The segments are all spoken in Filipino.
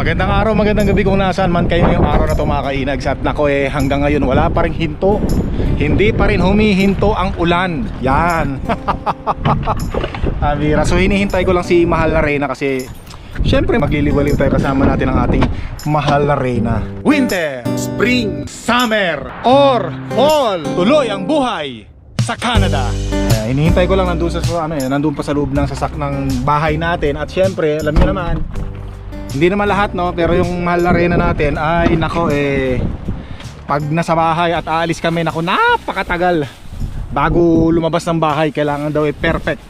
Magandang araw, magandang gabi kung nasaan man kayo ngayong araw na ito mga At nako eh, hanggang ngayon wala pa rin hinto. Hindi pa rin humihinto ang ulan. Yan. Abira, so hinihintay ko lang si Mahal na Reyna kasi Siyempre magliliwaliw tayo kasama natin ang ating Mahal na Reyna. Winter, Spring, Summer, or Fall. Tuloy ang buhay sa Canada. Kaya hinihintay ko lang nandun sa ano eh, nandun pa sa loob ng sasak ng bahay natin. At siyempre, alam niyo naman hindi naman lahat no, pero yung mahal na arena natin ay nako eh pag nasa bahay at aalis kami nako napakatagal. Bago lumabas ng bahay kailangan daw eh perfect.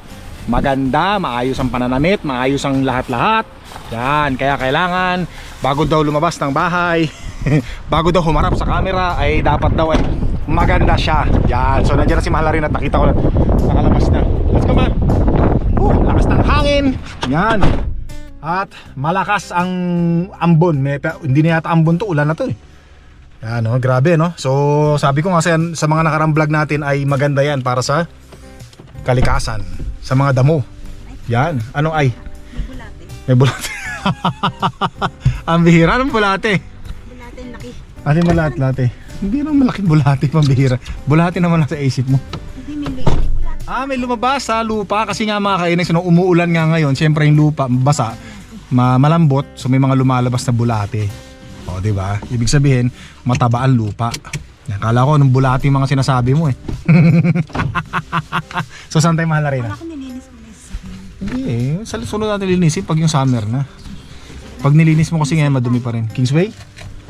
Maganda, maayos ang pananamit, maayos ang lahat-lahat. Yan, kaya kailangan bago daw lumabas ng bahay bago daw humarap sa camera ay dapat daw ay maganda siya. Yan, so nandiyan na si Mahal at nakita ko na nakalabas na. Let's go man uh, lakas ng hangin. Yan at malakas ang ambon. May, hindi na yata ambon to, ulan na to eh. Yan no, grabe no. So sabi ko nga sa, sa mga nakarang vlog natin ay maganda yan para sa kalikasan, sa mga damo. Yan, ano ay? Bulate. May bulate. ang bihira ng bulate. Bulate laki. Ate bulate. Hindi naman malaking bulate pambihira. Bulate naman lang sa isip mo. Hindi may. Ah, may lumabas sa lupa kasi nga mga kainis, no, umuulan nga ngayon, siyempre yung lupa basa, malambot, so may mga lumalabas na bulate. O, di ba? Ibig sabihin, mataba ang lupa. Nakala ko nung bulate yung mga sinasabi mo eh. so saan tayo mahal na rin? Wala akong nilinis na isa. Hindi eh, sa sunod natin linisin pag yung summer na. Pag nilinis mo kasi ngayon madumi pa rin. Kingsway?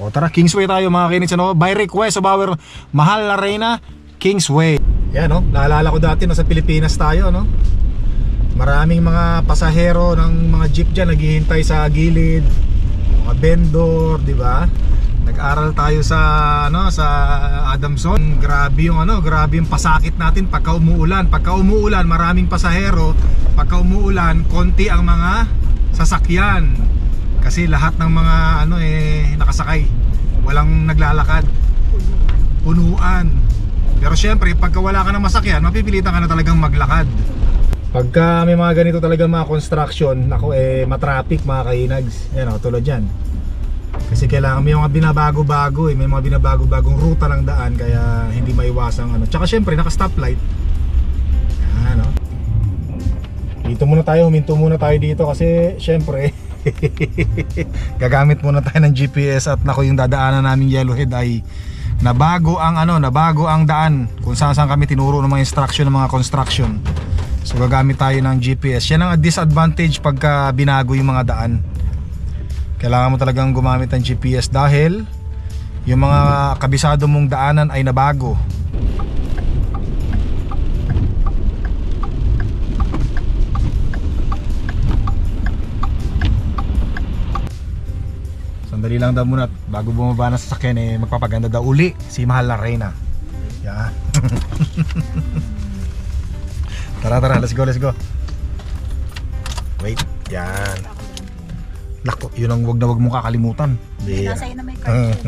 O tara, Kingsway tayo mga kainis. Ano? By request of our mahal na reyna, Kingsway. Yan no, naalala ko dati nasa Pilipinas tayo no. Maraming mga pasahero ng mga jeep dyan naghihintay sa gilid. Mga vendor, di ba? Nag-aral tayo sa ano sa Adamson. Grabe yung ano, grabe yung pasakit natin pagka umuulan. Pagka umuulan, maraming pasahero. Pagka umuulan, konti ang mga sasakyan. Kasi lahat ng mga ano eh nakasakay. Walang naglalakad. Punuan. Pero syempre, pagka wala ka ng masakyan, mapipilitan ka na talagang maglakad. Pagka may mga ganito talaga mga construction, nako eh matraffic mga kainags. Yan o, tulad yan. Kasi kailangan may mga binabago-bago eh, may mga binabago-bagong ruta ng daan kaya hindi maiwasang ano. Tsaka syempre naka stoplight. Yan o. Dito muna tayo, huminto muna tayo dito kasi syempre gagamit muna tayo ng GPS at nako yung dadaanan naming Yellowhead ay nabago ang ano, nabago ang daan kung saan saan kami tinuro ng mga instruction ng mga construction. So gagamit tayo ng GPS. Yan ang disadvantage pagka binago yung mga daan. Kailangan mo talagang gumamit ng GPS dahil yung mga kabisado mong daanan ay nabago. Sandali lang daw muna bago bumaba ng sasakyan eh magpapaganda daw uli si Mahal na Reyna. Yan. tara tara, let's go, let's go. Wait, yan. Nako, yun ang wag na wag mo kakalimutan. Yeah. Nasa na may card.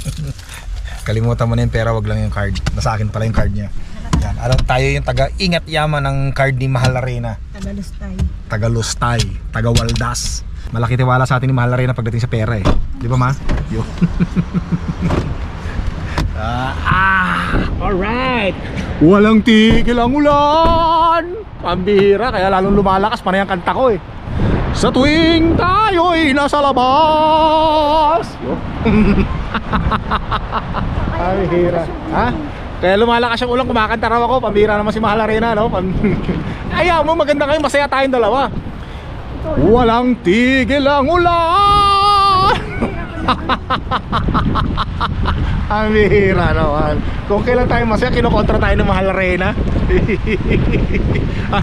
Kalimutan mo na yung pera, wag lang yung card. Nasa akin pala yung card niya. Yan, ano, tayo yung taga ingat yaman ng card ni Mahal na Reyna. Tagalus tayo. taga Lustay, taga Waldas. Malaki tiwala sa atin ni Mahal na Reyna pagdating sa pera eh. Di ba ma? Yun. ah, ah, alright. Walang tigil ang ulan. Pambihira, kaya lalong lumalakas pa na kanta ko eh. Sa tuwing tayo'y nasa labas. Yun. Ay, hira. Ha? Kaya lumalakas yung ulan, kumakanta raw ako. Pambira naman si Mahal Arena, no? Pam... Ayaw mo, maganda kayo, masaya tayong dalawa. Walang tigil ang ulan! ang bihira naman. Kung kailan tayo masaya, kinokontra tayo ng Mahal Arena. ah,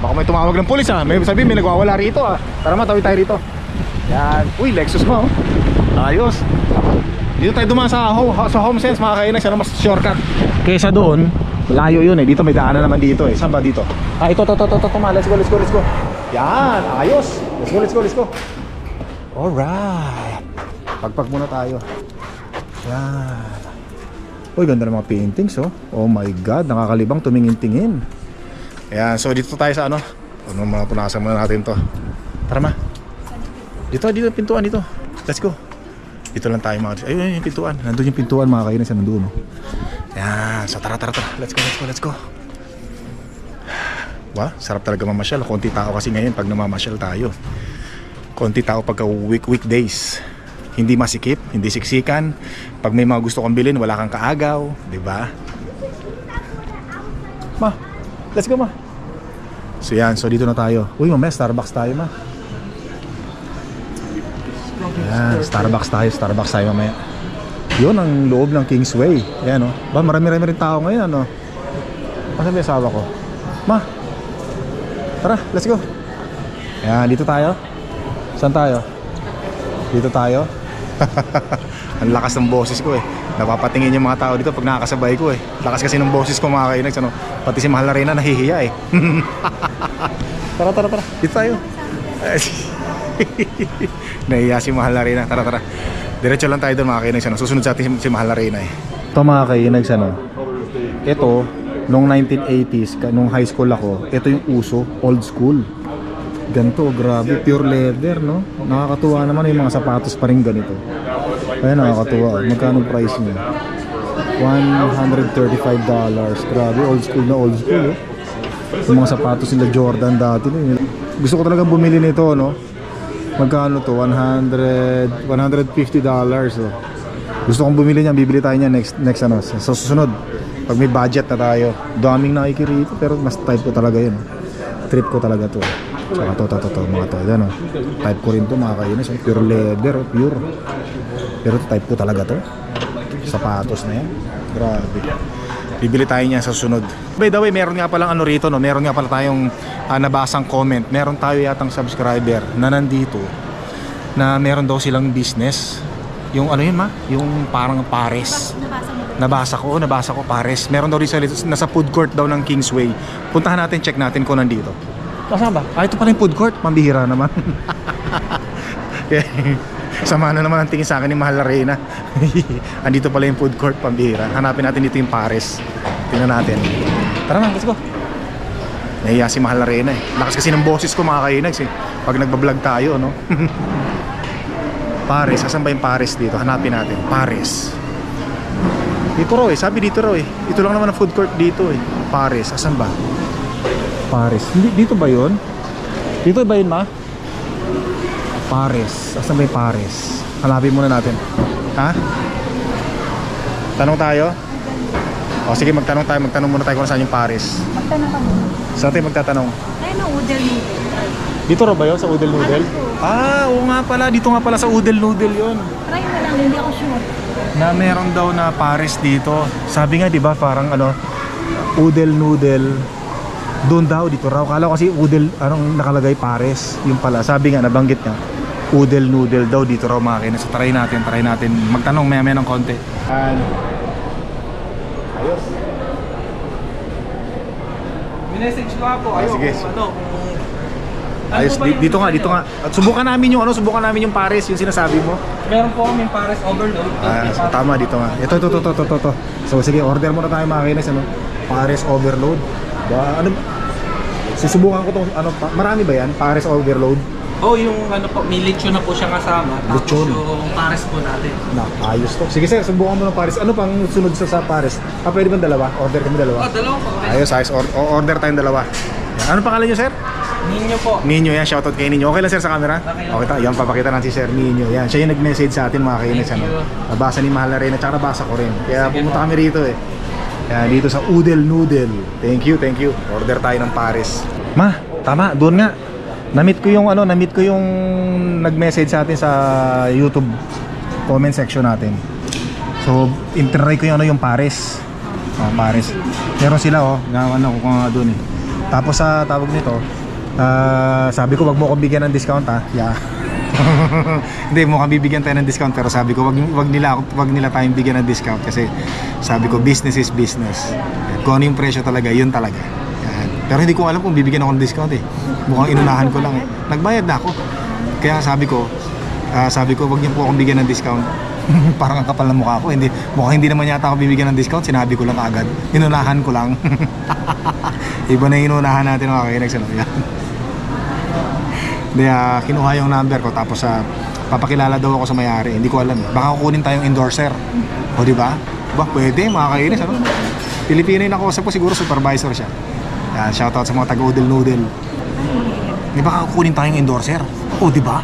baka may tumawag ng pulis ah. May sabi, may nagwawala rito ah. Tara ma, tawid tayo rito. Yan. Uy, Lexus mo. oh. Ayos. Dito tayo dumaan sa, sa home sense mga kainan siya mas shortcut. Kaysa doon, layo yun eh. Dito may daanan naman dito eh. Saan ba dito? Ah, ito, ito, ito, ito, ito. Let's go, let's go, let's go. Yan, ayos. Let's go, let's go, let's go. Alright. Pagpag muna tayo. Yan. Uy, ganda ng mga paintings oh. Oh my God, nakakalibang tumingin-tingin. Ayan, so dito tayo sa ano. Ano mga punasan muna natin to. Tara ma. Dito, dito, pintuan dito. Let's go. Dito lang tayo mga Ayun, yung pintuan. Nandun yung pintuan mga kainis. Nandun. Oh. Yan. So tara, tara, tara. Let's go, let's go, let's go. Wow, sarap talaga mamasyal. Konti tao kasi ngayon pag namamasyal tayo. Konti tao pagka week weekdays. Hindi masikip, hindi siksikan. Pag may mga gusto kang bilhin, wala kang kaagaw, 'di ba? Ma, let's go ma. So yan, so dito na tayo. Uy, mamaya Starbucks tayo ma. Yan, Starbucks tayo, Starbucks tayo mamaya. Yun ang loob ng Kingsway. Ayan oh. Ba, marami-rami rin tao ngayon ano. Kasi may asawa ko. Ma, tara, let's go. Yan, dito tayo. Saan tayo? Dito tayo. ang lakas ng boses ko eh. Napapatingin yung mga tao dito pag nakakasabay ko eh. Lakas kasi ng boses ko mga kainags. Ano? Pati si Mahal na Reyna nahihiya eh. tara, tara, tara. Dito tayo. Nahiya si Mahal na Reyna. Tara, tara. Diretso lang tayo doon mga kainags. Ano? Susunod sa atin si, si Mahal na Reyna eh. Ito mga kainags ano. Ito, nung 1980s, ka- nung high school ako, ito yung uso, old school. Ganto, grabe, pure leather, no? Nakakatuwa naman yung mga sapatos pa rin ganito. Kaya nakakatuwa. Magkano price niya? $135. Grabe, old school na old school, oh. Yung mga sapatos nila Jordan dati. no? Gusto ko talaga bumili nito, no? Magkano to? 100 $150 oh. Gusto kong bumili niyan, bibili tayo niyan next next ano, sa susunod. Pag may budget na tayo. Daming nakikirito pero mas type ko talaga 'yun. Trip ko talaga 'to. Tsaka to, to, to, to, mga to. Yan, oh. Type ko rin to mga kainis. oh. Pure leather, oh, pure. Pero to, type ko talaga to. Sapatos na yan. Grabe. Bibili tayo niya sa sunod. By the way, meron nga palang ano rito, no? Meron nga pala tayong ah, nabasang comment. Meron tayo yatang subscriber na nandito na meron daw silang business. Yung ano yun ma? Yung parang pares. Nabasa? Nabasa ko, nabasa ko pares. Meron daw rin sa nasa food court daw ng Kingsway. Puntahan natin, check natin kung nandito. Nasaan ba? Ah, ito pala yung food court. Mambihira naman. Sama na naman ang tingin sa akin ni Mahal na Reyna. Andito pala yung food court, pambihira. Hanapin natin dito yung pares. Tingnan natin. Tara na, let's go. Nahiya si Mahal na Reyna eh. Lakas kasi ng boses ko mga kainags eh. Pag nagbablog tayo, no? pares, asan ba yung pares dito? Hanapin natin. Pares. Dito raw eh, sabi dito raw eh. Ito lang naman ang food court dito eh. Pares, asan ba? Hindi, dito ba yun? Dito ba yun ma? Pares. Asan ba yung Pares? Hanapin muna natin. Ha? Tanong tayo? O sige, magtanong tayo. Magtanong muna tayo kung saan yung Pares. Magtanong ka muna. Saan tayo magtatanong? Ayun ang udel mo. Dito raw ba yun? Sa Udel Noodle? Ah, oo nga pala. Dito nga pala sa Udel Noodle yun. Try mo lang, hindi ako sure. na meron daw na pares dito. Sabi nga 'di ba parang ano udel noodle doon daw dito raw. Kala ko kasi udel anong nakalagay pares. Yung pala sabi nga nabanggit nga udel noodle daw dito raw mga kainis. So try natin, try natin. Magtanong maya maya ng konti. Ayos. Minessage ko po Ah, kayo sige. ano. Ano Ayos yung dito nga, dito nga. At subukan namin yung ano, subukan namin yung pares, yung sinasabi mo. Meron po kami pares overload. Ah, so, tama dito nga. Ito, ito, ito, ito, ito, ito. So sige, order muna tayo mga kainis, ano? Pares overload. Ba, ano? Susubukan ko tong ano, pa- marami ba yan? Pares overload. Oh, yung ano po, may lechon na po siya kasama. Tapos Lechon. yung pares po natin. Na, ayos to. Sige sir, subukan mo ng pares. Ano pang sunod sa, sa pares? Ah, pwede ba dalawa? Order kami Oh, dalawa. dalawa po. Ayos, ayos. Or- o- order tayong dalawa. Yan. Ano pangalan nyo, sir? Ninyo po. Ninyo yan. Shoutout kay Ninyo. Okay lang, sir, sa camera? Okay lang. Okay. Yan, papakita natin si Sir Ninyo. Yan. Siya yung nag-message sa atin, mga kainis. Thank Ano? you. Nabasa ni Mahal na rin. At saka nabasa ko rin. Kaya Sige pumunta po. kami rito eh. Yan, dito sa Udel Noodle. Thank you, thank you. Order tayo ng pares. Ma, tama. Doon nga. Na-meet ko yung ano, na-meet ko yung nag-message sa atin sa YouTube comment section natin. So, intry ko yung ano yung pares. Oh, pares. Meron sila oh, na ano ko nga doon eh. Tapos sa tawag nito, ah, sabi ko wag mo akong bigyan ng discount ha. Yeah. Hindi mo kami bibigyan tayo ng discount pero sabi ko wag wag nila wag nila tayong bigyan ng discount kasi sabi ko business is business. Kung ano yung presyo talaga, yun talaga. Pero hindi ko alam kung bibigyan ako ng discount eh. Mukhang inunahan ko lang eh. Nagbayad na ako. Kaya sabi ko, ah, sabi ko wag niyo po akong bigyan ng discount. Parang ang kapal ng mukha ko. Hindi, mukhang hindi naman yata ako bibigyan ng discount. Sinabi ko lang agad. Inunahan ko lang. Iba na inunahan natin mga kainags. Ano? Yan. Hindi, ah, kinuha yung number ko tapos sa papakilala daw ako sa may-ari. Hindi ko alam. Baka kukunin tayong endorser. O di ba? Ba, pwede, makakainis ano? Pilipino yung nakausap ko siguro supervisor siya. Yan, shoutout sa mga taga-udel noodle. Di ba kukunin tayong endorser? O di ba?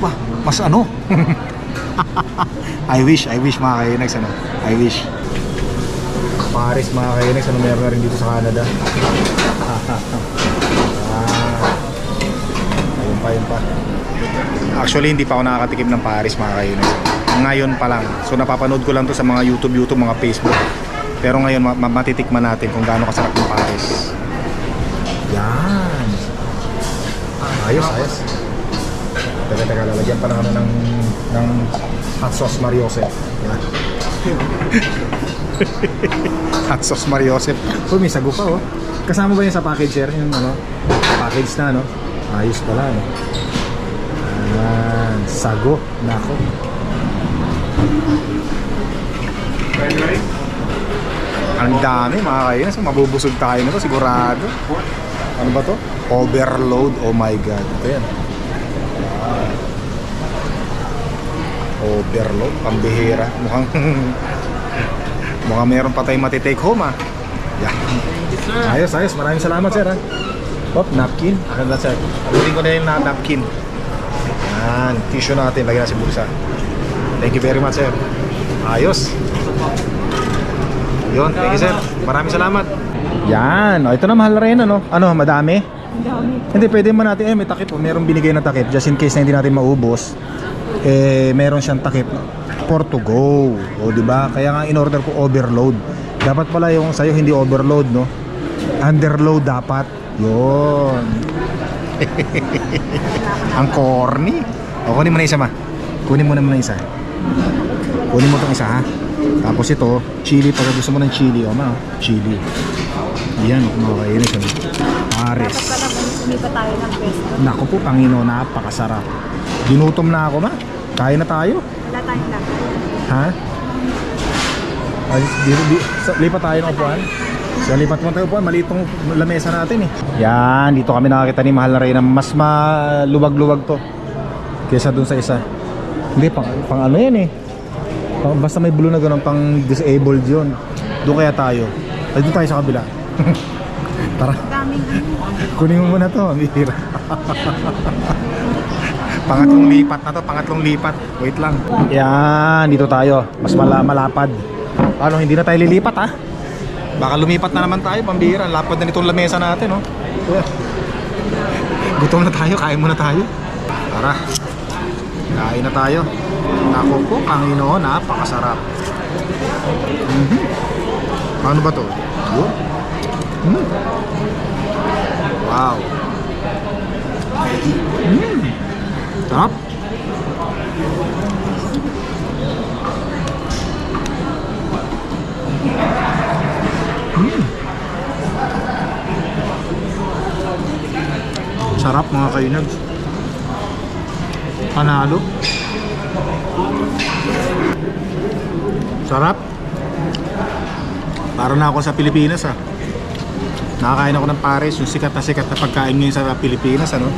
Ba, mas ano? I wish, I wish mga kainags ano. I wish. Paris mga kainags ano meron na rin dito sa Canada. ayun pa. Actually, hindi pa ako nakakatikim ng Paris mga kainags. Ngayon pa lang. So napapanood ko lang to sa mga YouTube, YouTube, mga Facebook. Pero ngayon ma- ma- matitikman natin kung gaano kasarap ng Paris. Yan. Ah, ayos, ayos. Teka, teka, lalagyan pa ng ano ng, ng hot sauce Mariose. Yan. hot sauce Mariose. Oh, may sago oh. Kasama ba yun sa package sir? Yung ano, package na no? Ayos pala no? Yan, sago. Nako. Ang dami mga kainas. Mabubusog tayo nito sigurado. Ano ba to? Overload. Oh my God. Ito yan. Overload. Pambihira. Mukhang mukhang meron pa tayong matitake home ah. Yeah. Ayos, ayos. Maraming salamat sir ah. Oh, napkin. Ganda sir. Abutin ko na yung na- napkin. Yan. Tissue natin. Lagyan natin sa bulsa. Thank you very much sir. Ayos. Yun, thank you sir. Maraming salamat. Yan, o, ito na mahal rin ano. Ano, madami? Ang dami. Hindi, pwede man natin, eh may takip po. Merong binigay na takip just in case na hindi natin maubos. Eh, meron siyang takip for to go. O, di ba? Kaya nga in-order ko overload. Dapat pala yung sa'yo hindi overload, no? Underload dapat. Yun. Ang corny. O, kunin mo na isa ma. Kunin mo na muna isa. Kunin mo itong isa ha. Tapos ito, chili. Pag gusto mo ng chili, o ma, chili. Yan, mga kainis. Ano? Pares. Dapat pala kung sumipa tayo ng pwesto. Naku po, Panginoon, napakasarap. Ginutom na ako ma. Kain na tayo. Wala tayong lang. Ha? Ay, di, di, sa, lipat tayo ng upuan. Sa lipat mo tayo upuan, maliit tong lamesa natin eh. Yan, dito kami nakakita ni Mahal na Reyna. Mas maluwag-luwag to. Kesa dun sa isa. Hindi, pang, pang ano yan eh. Pang, basta may blue na ganun, pang disabled yun. Doon kaya tayo. Ay, doon tayo sa kabila. Tara. Kunin mo muna to, ang pangatlong lipat na to, pangatlong lipat. Wait lang. Yan, dito tayo. Mas mala malapad. Ano, hindi na tayo lilipat ha? Baka lumipat na naman tayo, pambihira. Ang Lapad na nitong lamesa natin, oh. Kuya. Gutom na tayo, kain muna tayo. Tara. Kain na tayo. Nako po, Panginoon, napakasarap. Mhm. Paano ba to? Mm. Wow. Mm. Sarap. Sarap mga kainag. Panalo. Sarap. Para na ako sa Pilipinas ah. Nakakain ako ng pares, yung sikat na sikat na pagkain ngayon sa Pilipinas, ano?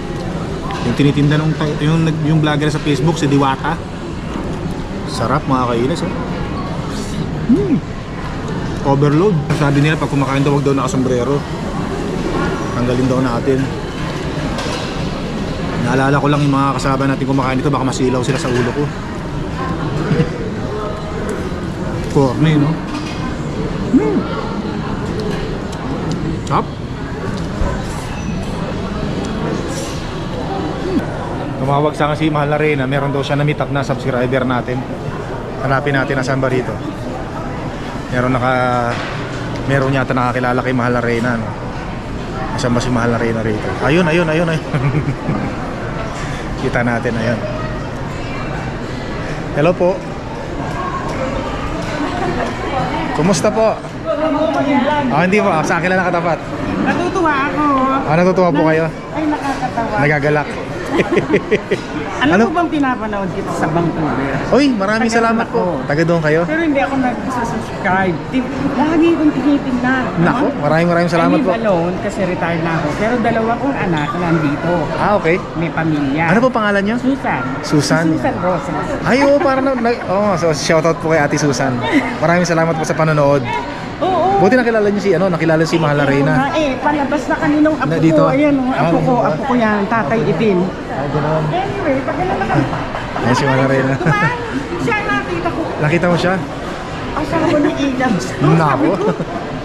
Yung tinitinda nung yung yung vlogger sa Facebook si Diwata. Sarap mga kainis, oh. Hmm. Overload. Sabi nila pag kumakain daw wag daw nakasombrero. Tanggalin daw natin. Naalala ko lang yung mga kasama natin kumakain dito baka masilaw sila sa ulo ko. Corny, no? Hmm. Sarap. Tumawag sa si Mahal na Reyna, meron daw siya na meet up na subscriber natin. Hanapin natin na saan ba rito. Meron naka meron yata nakakilala kay Mahal na Reyna, no? Saan ba si Mahal na Reyna rito? Ayun, ayun, ayun, ayun. Kita natin, ayun. Hello po. Kumusta po? Ah, hindi po. Sa akin lang nakatapat. Natutuwa ako. Ah, natutuwa po kayo? Ay, nakakatawa. Nagagalak. Alam Ano? mo bang pinapanood kita sa Vancouver? Uy, maraming Taga salamat po. Taga doon kayo? Pero hindi ako nag-subscribe. Lagi kong tinitingnan. Nako, maraming maraming salamat I po. live alone kasi retired na ako. Pero dalawa kong anak nandito. Ah, okay. May pamilya. Ano po pangalan niyo? Susan. Susan. Si Susan Rosas. Ay, oo, parang na, oh, so shoutout po kay Ate Susan. Maraming salamat po sa panonood. Oo. Buti nakilala niyo si ano, nakilala si Mahal na Reyna. Ah, eh, palabas na kaninong apo Na dito? ko. Ayan, oh, Ah, apo ko, apo ko yan, tatay itim. Ganoon. Anyway, pagkailan ka. Ayan si Mahal na Reyna. Tumaan, siya ang nakita ko. Nakita mo siya? Asawa ni Ilan. Nako.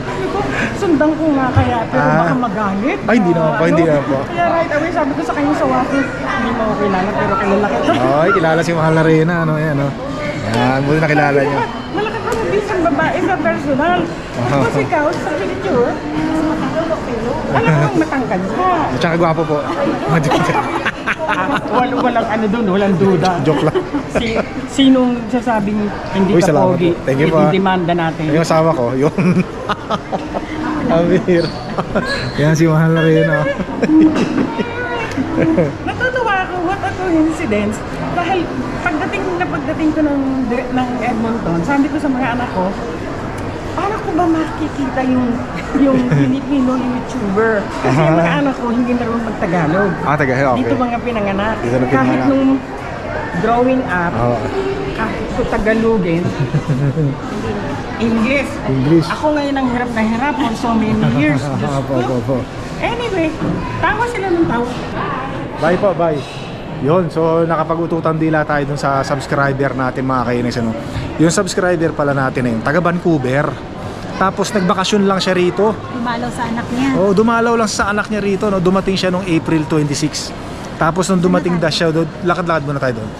Sabi ko, sundan ko nga kaya, pero Ah. baka magalit. Ay, hindi naman po, hindi naman po. Kaya right away, sabi ko sa kanya sa wakas, hindi mo ako kilala, pero kilala kita. Ay, kilala si Mahal na Reyna. Ano, yan, ano. Yan, buti nakilala niyo. Ng isang babae sa personal. Tapos ikaw, sa picture, alam mo bang matangkad ka. At saka gwapo po. Ah, wal, walang ano doon, walang duda. Joke lang. Si, sinong sasabing hindi Uy, ka salamat pogi, po. Thank you po, demanda natin. Yung asawa ko, yun. Amir. Yan si Mahal na Reyna. Natutuwa ako, what a coincidence. Dahil pagdating na pagdating ko ng, ng Edmonton, sabi ko sa mga anak ko, paano ko ba makikita yung yung Filipino YouTuber? Kasi yung mga anak ko hindi marunong magtagalog. Ah, taga, okay. Dito mga pinanganak. Dito na Kahit pinanganak. nung growing up, Oo. kahit ko Tagalogin, English. English. Ako ngayon ang hirap na hirap for so many years. Diyos ko. Anyway, tawa sila ng tawa. Bye po, bye. Yun, so nakapag-ututan dila tayo dun sa subscriber natin mga kainis. Ano? Yung subscriber pala natin na yun, taga Vancouver. Tapos nagbakasyon lang siya rito. Dumalaw sa anak niya. Oh, dumalaw lang sa anak niya rito, no. Dumating siya nung April 26. Tapos nung dumating daw siya lakad-lakad muna tayo doon.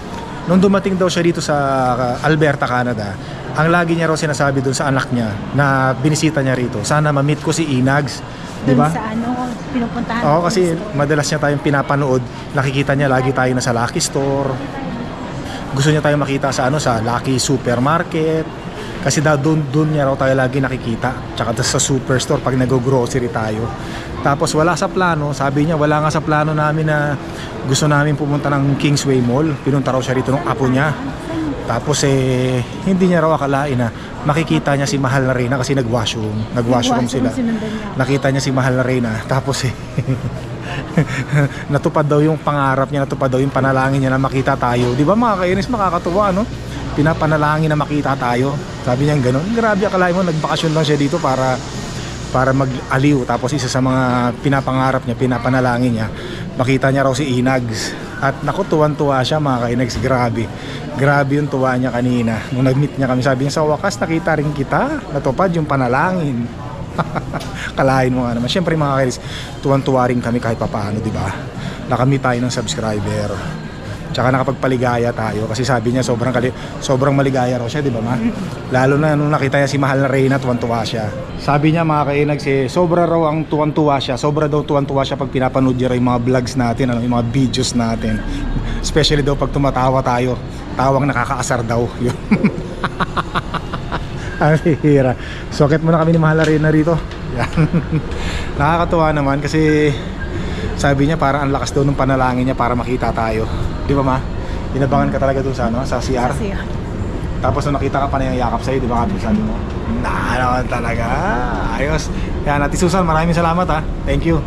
Nung dumating daw siya dito sa uh, Alberta, Canada, ang lagi niya raw sinasabi doon sa anak niya na binisita niya rito, sana ma-meet ko si Inags, di ba? sa ano, pinupuntahan. Oo, kasi madalas niya tayong pinapanood, nakikita niya lagi tayo na sa Lucky Store. Gusto niya tayo makita sa ano sa Lucky Supermarket. Kasi daw doon doon niya raw tayo lagi nakikita. Tsaka sa superstore pag nag-grocery tayo. Tapos wala sa plano, sabi niya wala nga sa plano namin na gusto namin pumunta ng Kingsway Mall. Pinunta raw siya rito ng apo niya. Tapos eh hindi niya raw akalain na makikita niya si Mahal na Reyna kasi nag-washroom. Nag-washroom sila. nakita niya si Mahal na Reyna. Tapos eh natupad daw yung pangarap niya natupad daw yung panalangin niya na makita tayo. Di ba mga kainis makakatuwa no? Pinapanalangin na makita tayo. Sabi niya gano'n grabe akalain mo nagbakasyon lang siya dito para para mag-aliw. Tapos isa sa mga pinapangarap niya pinapanalangin niya makita niya raw si Inags at naku tuwan-tuwa siya mga kainags grabe grabe yung tuwa niya kanina nung nag-meet niya kami sabi niya sa wakas nakita rin kita natupad yung panalangin Kalahin mo nga naman. Siyempre mga kailis, tuwan-tuwa rin kami kahit papaano, di ba? Nakamit tayo ng subscriber. Tsaka nakapagpaligaya tayo kasi sabi niya sobrang kali sobrang maligaya raw siya, di ba ma? Lalo na nung nakita niya si Mahal na Reyna, tuwan-tuwa siya. Sabi niya mga kainag, si sobra raw ang tuwan-tuwa siya. Sobra daw tuwan-tuwa siya pag pinapanood niya yung mga vlogs natin, ano, yung mga videos natin. Especially daw pag tumatawa tayo. Tawang nakakaasar daw. Yun. Ang hira. Socket muna kami ni Mahal na Reyna rito. Yan. Nakakatuwa naman kasi sabi niya para ang lakas daw ng panalangin niya para makita tayo. Di ba ma? Inabangan ka talaga doon sa ano, sa CR. Kasi, Tapos nung nakita ka pa na yung yakap sa'yo, di ba kapag sabi mo? Na naman talaga. Ayos. Yan, Ate Susan, maraming salamat ha. Thank you.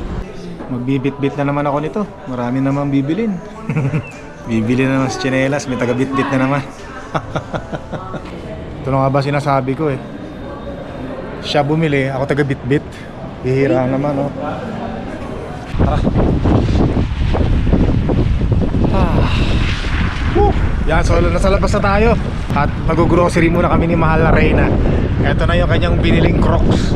Magbibit-bit na naman ako nito. Marami naman bibilin. Bibili na naman sa tsinelas. May taga-bit-bit na naman. Ito na nga ba sinasabi ko eh. Siya bumili, ako taga-bit-bit. Hihira naman oh. Tara. Ah. Woo! Yan, so nasa labas na tayo. At mag-grocery muna kami ni Mahal na Reyna. Ito na yung kanyang biniling crocs.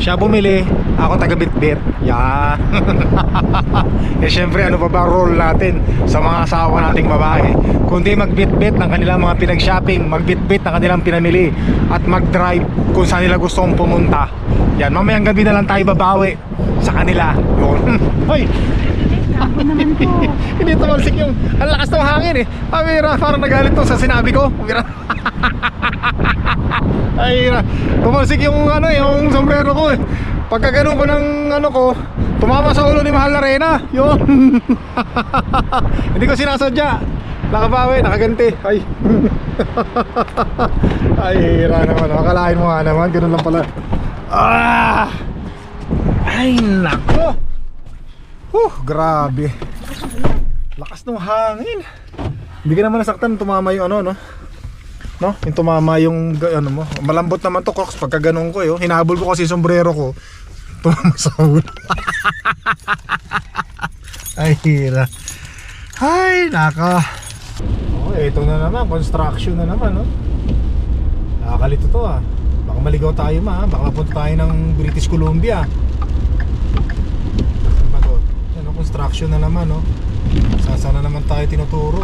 Siya bumili, ako taga-bitbit. Yan. Eh syempre ano pa ba role natin Sa mga asawa nating babae? Kundi magbitbit ng kanilang mga pinag-shopping Magbitbit ng kanilang pinamili At mag-drive kung saan nila gustong pumunta. Yan, mamayang gabi na lang tayo babawi Sa kanila. Yun. Hoy, naman po. hindi tumalsik yung ang lakas ng hangin eh. Amira, parang nagalit to sa sinabi ko. Amira. Ay, tumalsik yung ano eh, yung sombrero ko eh. Pagka ganun ko ng ano ko, Tumama sa ulo ni Mahal na. Yun. Hindi ko sinasadya. Nakabawi, nakaganti. Ay. Ay, hira naman. Makalain mo nga naman. Ganun lang pala. Ah! Ay, nako. Huh, grabe. Lakas ng hangin. Hindi ka naman nasaktan. Tumama yung ano, no? No? Yung tumama yung ano mo. Malambot naman to, Crocs. Pagka ganun ko, yo. Hinabol ko kasi sombrero ko. Tumama sa ulo. Ay, hira. Ay, naka. Oh, ito na naman. Construction na naman, no? Nakakalito to, ah. Baka maligaw tayo, ma. Baka mapunta tayo ng British Columbia. Saan ba to? Yan, oh, construction na naman, no? Saan na naman tayo tinuturo?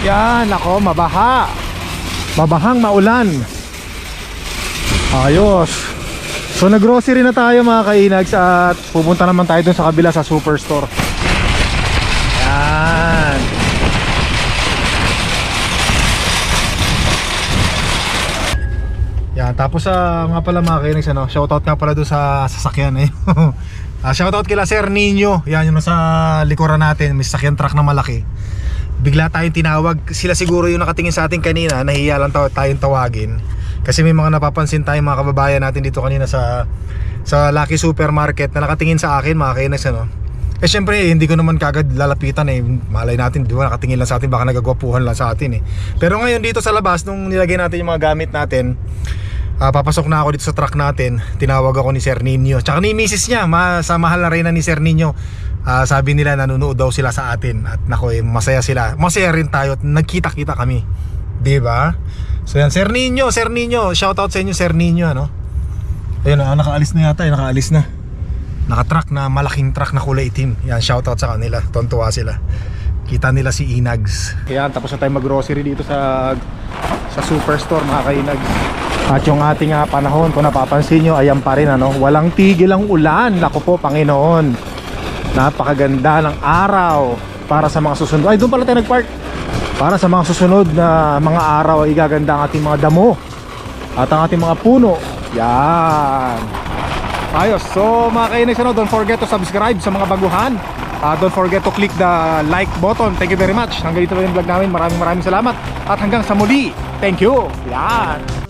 Yan, ako, mabaha. Mabahang maulan. Ayos. So naggrocery na tayo mga kainags at pupunta naman tayo dun sa kabila sa superstore. Yan. Yan, tapos sa nga pala mga kainags ano, shoutout nga pala doon sa sasakyan eh. Ah, shoutout kila Sir Nino. Yan yung nasa likuran natin, may sasakyan truck na malaki. Bigla tayong tinawag. Sila siguro yung nakatingin sa atin kanina, nahiya lang tayo, tayong tawagin. Kasi may mga napapansin tayong mga kababayan natin dito kanina sa sa Lucky Supermarket na nakatingin sa akin mga kainex ano. Eh syempre eh, hindi ko naman kagad lalapitan eh. Malay natin, di ba nakatingin lang sa atin, baka nagagwapuhan lang sa atin eh. Pero ngayon dito sa labas, nung nilagay natin yung mga gamit natin, Ah, papasok na ako dito sa truck natin. Tinawag ako ni Sir Nino. Tsaka ni Mrs. niya, ma sa mahal na reyna ni Sir Nino. Ah, sabi nila nanonood daw sila sa atin at nako eh, masaya sila. Masaya rin tayo at nagkita-kita kami. 'Di ba? So yan, Sir Nino, Sir Nino, shout out sa inyo Sir Nino ano. Ayun, ah, nakaalis na yata, eh, nakaalis na. Naka-truck na malaking truck na kulay itim. Yan, shout out sa kanila. Tontuwa sila. Kita nila si Inags. Yan, tapos na tayo mag-grocery dito sa sa superstore mga kainags. At yung ating ah, panahon, kung napapansin nyo, ayan pa rin ano, walang tigil ang ulan. Nako po, Panginoon. Napakaganda ng araw para sa mga susunod. Ay, doon pala tayo nagpark. Para sa mga susunod na mga araw ay gaganda ang ating mga damo at ang ating mga puno. Yan. Ayos. So mga kainis, ano, don't forget to subscribe sa mga baguhan. Ah, don't forget to click the like button. Thank you very much. Hanggang dito lang yung vlog namin. Maraming maraming salamat. At hanggang sa muli. Thank you. Yan.